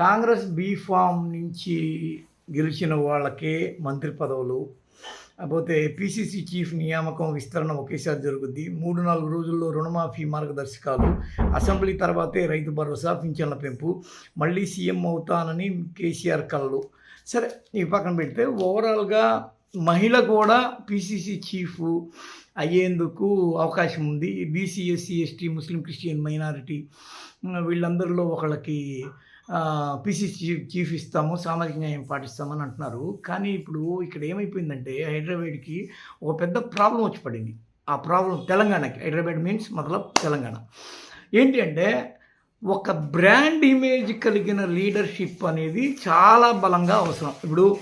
Congress B Pharm నుంచి గెలిచిన వాళ్ళకే మంత్రి పదవులు కాకపోతే పిసిసి చీఫ్ నియామకం విస్తరణ ఒకేసారి జరుగుద్ది. మూడు నాలుగు రోజుల్లో రుణమాఫీ మార్గదర్శకాలు అసెంబ్లీ తర్వాతే రైతు భరోసా పింఛన్ల పెంపు మళ్ళీ సీఎం అవుతానని కేసీఆర్ కళ్ళు సరే ఈ పక్కన పెడితే ఓవరాల్గా మహిళ కూడా పిసిసి చీఫ్ అయ్యేందుకు అవకాశం ఉంది. BC SC ST Muslim Christian minority వీళ్ళందరిలో ఒకళ్ళకి పిసిసి చీఫ్ చీఫ్ ఇస్తాము సామాజిక న్యాయం పాటిస్తామని అంటున్నారు. కానీ ఇప్పుడు ఇక్కడ ఏమైపోయిందంటే హైదరాబాద్కి ఒక పెద్ద ప్రాబ్లం వచ్చి పడింది. ఆ ప్రాబ్లం తెలంగాణకి. హైదరాబాద్ మీన్స్ మతలబ్ తెలంగాణ. ఏంటి అంటే ఒక బ్రాండ్ ఇమేజ్ కలిగిన లీడర్షిప్ అనేది చాలా బలంగా అవసరం. ఇప్పుడు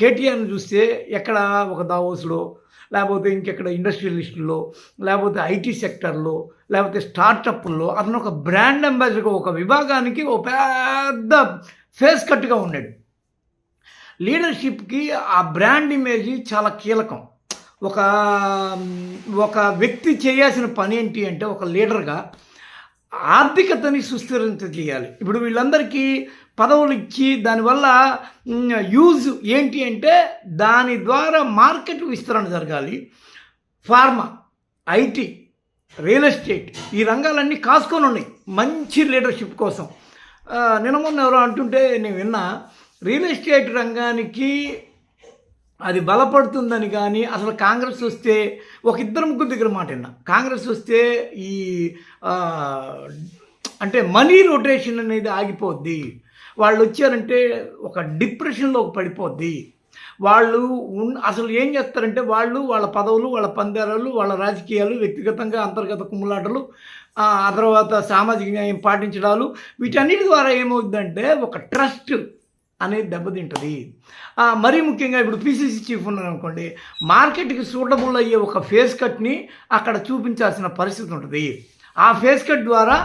కేటీఆర్ని చూస్తే ఎక్కడ ఒక దావోస్లో లేకపోతే ఇంకెక్కడ ఇండస్ట్రియలిస్టుల్లో లేకపోతే ఐటీ సెక్టర్లో లేకపోతే స్టార్టప్లో అతను ఒక బ్రాండ్ అంబాసిడర్ ఒక విభాగానికి ఒక పెద్ద ఫేస్ కట్గా ఉన్నాడు లీడర్షిప్కి ఆ బ్రాండ్ ఇమేజ్ చాలా కీలకం. ఒక ఒక వ్యక్తి చేయాల్సిన పని ఏంటి అంటే ఒక లీడర్గా ఆర్థికతని సుస్థిరంత ఇప్పుడు వీళ్ళందరికీ పదవులు ఇచ్చి దానివల్ల యూజ్ ఏంటి అంటే దాని ద్వారా మార్కెట్ విస్తరణ జరగాలి. ఫార్మా ఐటీ రియల్ ఎస్టేట్ ఈ రంగాలన్నీ కాసుకొని ఉన్నాయి. మంచి లీడర్షిప్ కోసం. నిన్న మొన్న ఎవరో అంటుంటే నేను విన్నా రియల్ ఎస్టేట్ రంగానికి అది బలపడుతుందని కానీ అసలు కాంగ్రెస్ వస్తే ఒక ఇద్దరు ముగ్గురు దగ్గర మాట విన్నా. కాంగ్రెస్ వస్తే ఈ అంటే మనీ రొటేషన్ అనేది ఆగిపోద్ది. వాళ్ళు వచ్చారంటే ఒక డిప్రెషన్లోకి పడిపోద్ది. వాళ్ళు ఉన్ అసలు ఏం చేస్తారంటే వాళ్ళు వాళ్ళ పదవులు వాళ్ళ పందేరాలు వాళ్ళ రాజకీయాలు వ్యక్తిగతంగా అంతర్గత కుమ్ములాటలు ఆ ఆ తర్వాత సామాజిక న్యాయం పాటించడాలు వీటన్నిటి ద్వారా ఏమవుతుందంటే ఒక ట్రస్ట్ అనేది దెబ్బతింటుంది. మరీ ముఖ్యంగా ఇప్పుడు పీసీసీ చీఫ్ ఉన్నారనుకోండి మార్కెట్కి సూటబుల్ అయ్యే ఒక ఫేస్ కట్ని అక్కడ చూపించాల్సిన పరిస్థితి ఉంటుంది. ఆ ఫేస్ కట్ ద్వారా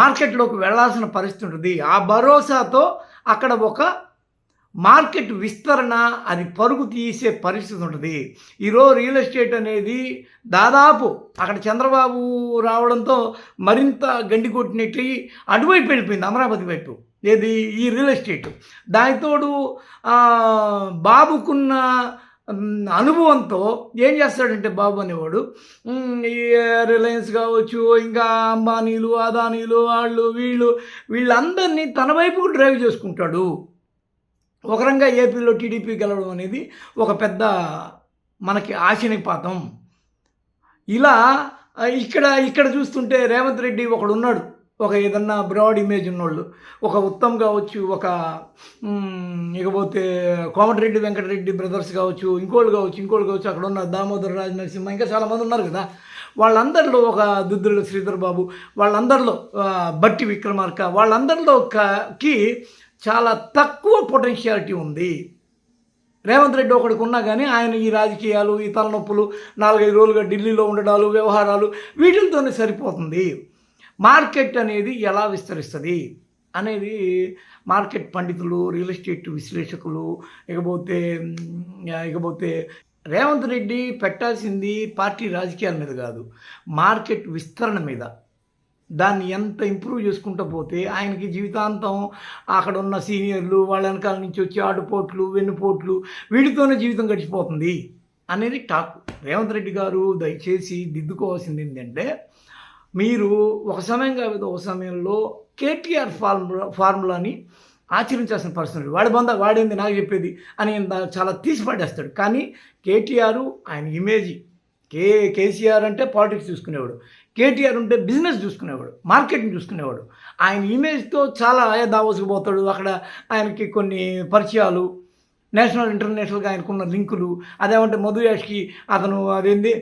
మార్కెట్లోకి వెళ్ళాల్సిన పరిస్థితి ఉంటుంది. ఆ భరోసాతో అక్కడ ఒక మార్కెట్ విస్తరణ అది పరుగు తీసే పరిస్థితి ఉంటుంది. ఈరోజు రియల్ ఎస్టేట్ అనేది దాదాపు అక్కడ చంద్రబాబు రావడంతో మరింత గండి కొట్టినట్టు అటువైపు వెళ్ళిపోయింది అమరావతి వైపు. ఏది? ఈ రియల్ ఎస్టేట్. దానితోడు బాబుకున్న అనుభవంతో ఏం చేస్తాడంటే బాబు అనేవాడు ఈ రిలయన్స్ కావచ్చు ఇంకా అంబానీలు అదానీలు వాళ్ళు వీళ్ళు వీళ్ళందరినీ తన వైపుకు డ్రైవ్ చేసుకుంటాడు. ఒక రంగా ఏపీలో టీడీపీ గెలవడం అనేది ఒక పెద్ద మనకి ఆశనిపాతం ఇలా ఇక్కడ ఇక్కడ చూస్తుంటే రేవంత్ రెడ్డి ఒకడు ఉన్నాడు ఒక ఏదన్నా బ్రాడ్ ఇమేజ్ ఉన్నోళ్ళు. ఒక ఉత్తమ్ కావచ్చు ఒక ఇకపోతే కోమటిరెడ్డి వెంకటరెడ్డి బ్రదర్స్ కావచ్చు ఇంకోళ్ళు కావచ్చు ఇంకోళ్ళు కావచ్చు అక్కడ ఉన్న దామోదర్ రాజ నరసింహ ఇంకా చాలామంది ఉన్నారు కదా. వాళ్ళందరిలో ఒక దుద్దుల శ్రీధర్ బాబు వాళ్ళందరిలో బట్టి విక్రమార్క వాళ్ళందరిలో క- కి చాలా తక్కువ పొటెన్షియాలిటీ ఉంది. రేవంత్ రెడ్డి ఒకడికి ఉన్నా కానీ ఆయన ఈ రాజకీయాలు ఈ తలనొప్పులు నాలుగైదు రోజులుగా ఢిల్లీలో ఉండడాలు వ్యవహారాలు వీటితోనే సరిపోతుంది. మార్కెట్ అనేది ఎలా విస్తరిస్తుంది అనేది మార్కెట్ పండితులు రియల్ ఎస్టేట్ విశ్లేషకులు ఇకపోతే ఇకపోతే రేవంత్ రెడ్డి పెట్టాల్సింది పార్టీ రాజకీయాల మీద కాదు మార్కెట్ విస్తరణ మీద. దాన్ని ఎంత ఇంప్రూవ్ చేసుకుంటూ పోతే ఆయనకి జీవితాంతం అక్కడ ఉన్న సీనియర్లు వాళ్ళ వెనకాల నుంచి వచ్చి ఆడుపోట్లు వెన్నుపోట్లు వీటితోనే జీవితం గడిచిపోతుంది అనేది టాక్ రేవంత్ రెడ్డి గారు దయచేసి దిద్దుకోవాల్సింది ఏంటంటే మీరు ఒక సమయం కాదు ఒక సమయంలో కేటీఆర్ ఫార్ములా ఫార్ములాని ఆచరించాల్సిన పర్సనల్ వాడి బంద వాడేంది నాకు చెప్పేది అని చాలా తీసిపడేస్తాడు కానీ కేటీఆర్ ఆయన ఇమేజ్ కే కేసీఆర్ అంటే పాలిటిక్స్ చూసుకునేవాడు. కేటీఆర్ ఉంటే బిజినెస్ చూసుకునేవాడు మార్కెటింగ్ చూసుకునేవాడు. ఆయన ఇమేజ్తో చాలా ఆయా దావోస్కి పోతాడు. అక్కడ ఆయనకి కొన్ని పరిచయాలు నేషనల్ ఇంటర్నేషనల్గా ఆయనకున్న లింకులు. అదేమంటే మధు యాష్కి అతను అదేంది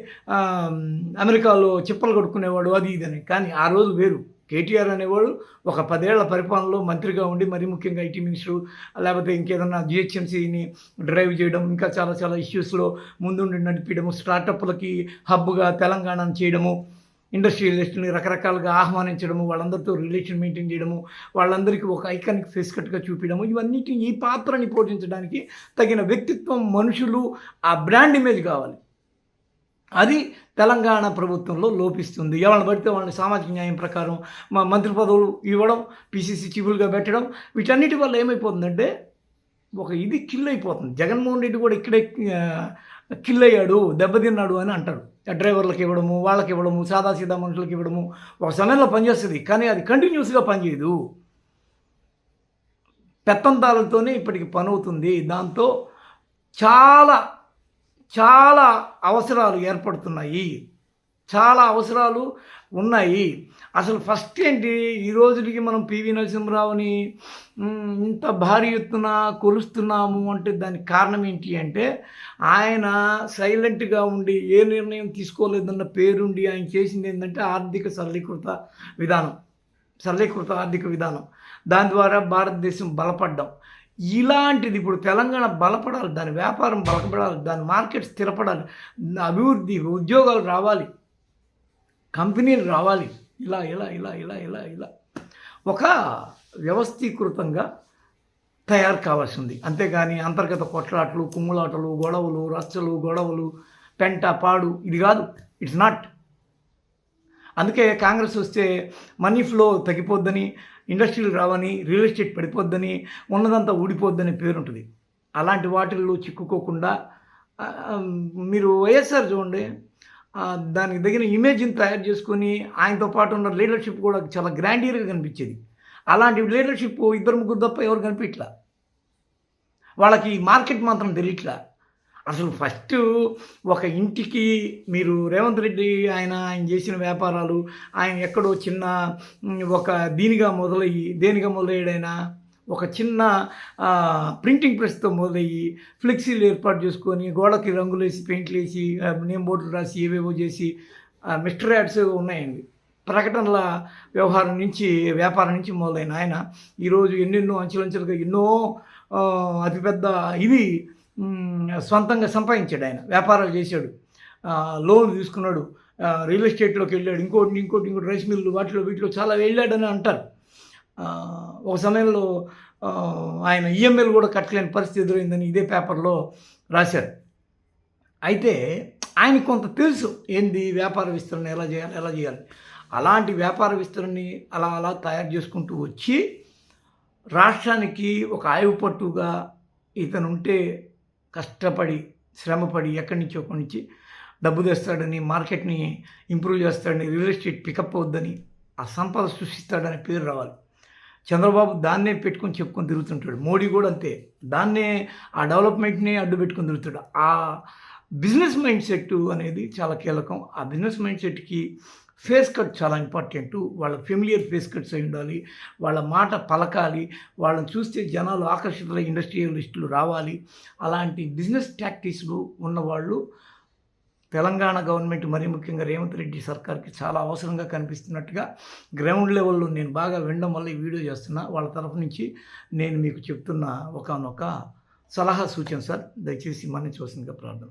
అమెరికాలో చిప్పలు కొట్టుకునేవాడు అది ఇది అని. కానీ ఆ రోజు వేరు. కేటీఆర్ అనేవాడు ఒక పదేళ్ళ పరిపాలనలో మంత్రిగా ఉండి మరీ ముఖ్యంగా ఐటీ మినిస్టరు లేకపోతే ఇంకేదన్నా జిహెచ్ఎంసీని డ్రైవ్ చేయడం ఇంకా చాలా చాలా ఇష్యూస్లో ముందుండి నడిపించడము స్టార్టప్లకి హబ్గా తెలంగాణను చేయడము ఇండస్ట్రియలిస్ట్ని రకరకాలుగా ఆహ్వానించడము వాళ్ళందరితో రిలేషన్ మెయింటైన్ చేయడము వాళ్ళందరికీ ఒక ఐకానిక్ ఫేస్ కట్గా చూపించడము ఇవన్నిటిని ఈ పాత్రని పోషించడానికి తగిన వ్యక్తిత్వం మనుషులు ఆ బ్రాండ్ ఇమేజ్ కావాలి. అది తెలంగాణ ప్రభుత్వంలో లోపిస్తుంది. ఎవరిని పడితే వాళ్ళని సామాజిక న్యాయం ప్రకారం మా మంత్రి పదవులు ఇవ్వడం పిసిసి చీఫులుగా పెట్టడం వీటన్నిటి వల్ల ఏమైపోతుందంటే ఒక ఇది కిల్ అయిపోతుంది జగన్మోహన్ రెడ్డి కూడా ఇక్కడే కిల్ అయ్యాడు దెబ్బతిన్నాడు అని అంటారు. ఆ డ్రైవర్లకు ఇవ్వడము వాళ్ళకి ఇవ్వడము సాదాసీదా మనుషులకు ఇవ్వడము ఒక సమయంలో పనిచేస్తుంది కానీ అది కంటిన్యూస్గా పనిచేయదు. పెత్తంతాలతోనే ఇప్పటికి పని అవుతుంది దాంతో చాలా చాలా అవసరాలు ఏర్పడుతున్నాయి. చాలా అవసరాలు ఉన్నాయి. అసలు ఫస్ట్ ఏంటి? ఈ రోజుకి మనం పివి నరసింహరావుని ఇంత భారీ ఎత్తున కొలుస్తున్నాము అంటే దానికి కారణం ఏంటి అంటే ఆయన సైలెంట్గా ఉండి ఏ నిర్ణయం తీసుకోలేదన్న పేరుండి ఆయన చేసింది ఏంటంటే ఆర్థిక సరళీకృత విధానం. సరళీకృత ఆర్థిక విధానం. దాని ద్వారా భారతదేశం బలపడ్డం. ఇలాంటిది ఇప్పుడు తెలంగాణ బలపడాలి దాని వ్యాపారం బలపడాలి దాని మార్కెట్ స్థిరపడాలి అభివృద్ధి ఉద్యోగాలు రావాలి. కంపెనీలు రావాలి. ఇలా ఇలా ఇలా ఇలా ఇలా ఇలా. ఒక వ్యవస్థీకృతంగా తయారు కావాల్సింది. అంతేగాని అంతర్గత కొట్లాటలు కుమ్ములాటలు గొడవలు రచ్చలు గొడవలు పెంట పాడు ఇది కాదు. ఇట్స్ నాట్ అందుకే కాంగ్రెస్ వస్తే మనీ ఫ్లో తగ్గిపోద్దని ఇండస్ట్రీలు రావని రియల్ ఎస్టేట్ పడిపోద్దని ఉన్నదంతా ఊడిపోద్దని పేరుంటుంది అలాంటి వాటిల్లో చిక్కుకోకుండా మీరు వైఎస్ఆర్ చూడండి. దానికి తగిన ఇమేజ్ని తయారు చేసుకొని ఆయనతో పాటు ఉన్న లీడర్షిప్ కూడా చాలా గ్రాండియర్గా కనిపించేది. అలాంటి లీడర్షిప్ ఇద్దరు ముగ్గురు తప్ప ఎవరు కనిపించట్లా? వాళ్ళకి మార్కెట్ మాత్రం తెలియట్లా? అసలు ఫస్ట్ ఒక ఇంటికి మీరు రేవంత్ రెడ్డి ఆయన ఆయన చేసిన వ్యాపారాలు ఆయన ఎక్కడో చిన్న ఒక దీనిగా మొదలయ్యి దేనిగా మొదలయ్యాడైనా ఒక చిన్న ప్రింటింగ్ ప్రెస్తో మొదలయ్యి ఫ్లెక్సీలు ఏర్పాటు చేసుకొని గోడకి రంగులు వేసి పెయింట్లు వేసి నేమ్ బోర్డులు రాసి ఏవేవో చేసి మిస్టర్ యాడ్స్ ఉన్నాయండి. ప్రకటనల వ్యవహారం నుంచి వ్యాపారం నుంచి మొదలైన ఆయన ఈరోజు ఎన్నెన్నో అంచెలంచెలుగా ఎన్నో అతిపెద్ద ఇది సొంతంగా సంపాదించాడు ఆయన. వ్యాపారాలు చేశాడు. లోన్ తీసుకున్నాడు. రియల్ ఎస్టేట్లోకి వెళ్ళాడు. ఇంకోటి ఇంకోటి ఇంకోటి రైస్ మిల్లు వాటిలో వీటిలో చాలా వెళ్ళాడని అంటారు. ఒక సమయంలో ఆయన ఈఎంఐలు కూడా కట్టలేని పరిస్థితి ఎదురైందని ఇదే పేపర్లో రాశారు. అయితే ఆయన కొంత తెలుసు ఏంది వ్యాపార విస్తరణ ఎలా చేయాలి ఎలా చేయాలి. అలాంటి వ్యాపార విస్తరణని అలా అలా తయారు చేసుకుంటూ వచ్చి రాష్ట్రానికి ఒక ఆయువు పట్టుగా ఇతను ఉంటే కష్టపడి శ్రమపడి ఎక్కడి నుంచో ఒకడి నుంచి డబ్బు తెస్తాడని మార్కెట్ని ఇంప్రూవ్ చేస్తాడని రియల్ ఎస్టేట్ పికప్ అవుద్దని ఆ సంపద సృష్టిస్తాడని పేరు రావాలి. చంద్రబాబు దాన్నే పెట్టుకొని చెప్పుకొని తిరుగుతుంటాడు. మోడీ కూడా అంతే. దాన్నే ఆ డెవలప్మెంట్ని అడ్డు పెట్టుకొని తిరుగుతాడు. ఆ బిజినెస్ మైండ్ సెట్ అనేది చాలా కీలకం. ఆ బిజినెస్ మైండ్ సెట్కి ఫేస్ కట్ చాలా ఇంపార్టెంట్. వాళ్ళ ఫెమిలియర్ ఫేస్ కట్స్ అయి ఉండాలి. వాళ్ళ మాట పలకాలి. వాళ్ళని చూస్తే జనాలు ఆకర్షితులై ఇండస్ట్రియలిస్టులు రావాలి. అలాంటి బిజినెస్ టాక్టిక్స్లు ఉన్నవాళ్ళు తెలంగాణ గవర్నమెంట్ మరీ ముఖ్యంగా రేవంత్ రెడ్డి సర్కార్కి చాలా అవసరంగా కనిపిస్తున్నట్టుగా గ్రౌండ్ లెవెల్లో నేను బాగా వినడం వల్ల ఈ వీడియో చేస్తున్నా. వాళ్ళ తరఫు నుంచి నేను మీకు చెప్తున్న ఒకనొక సలహా సూచన సార్. దయచేసి మన్ని చూసిందిగా ప్రార్థన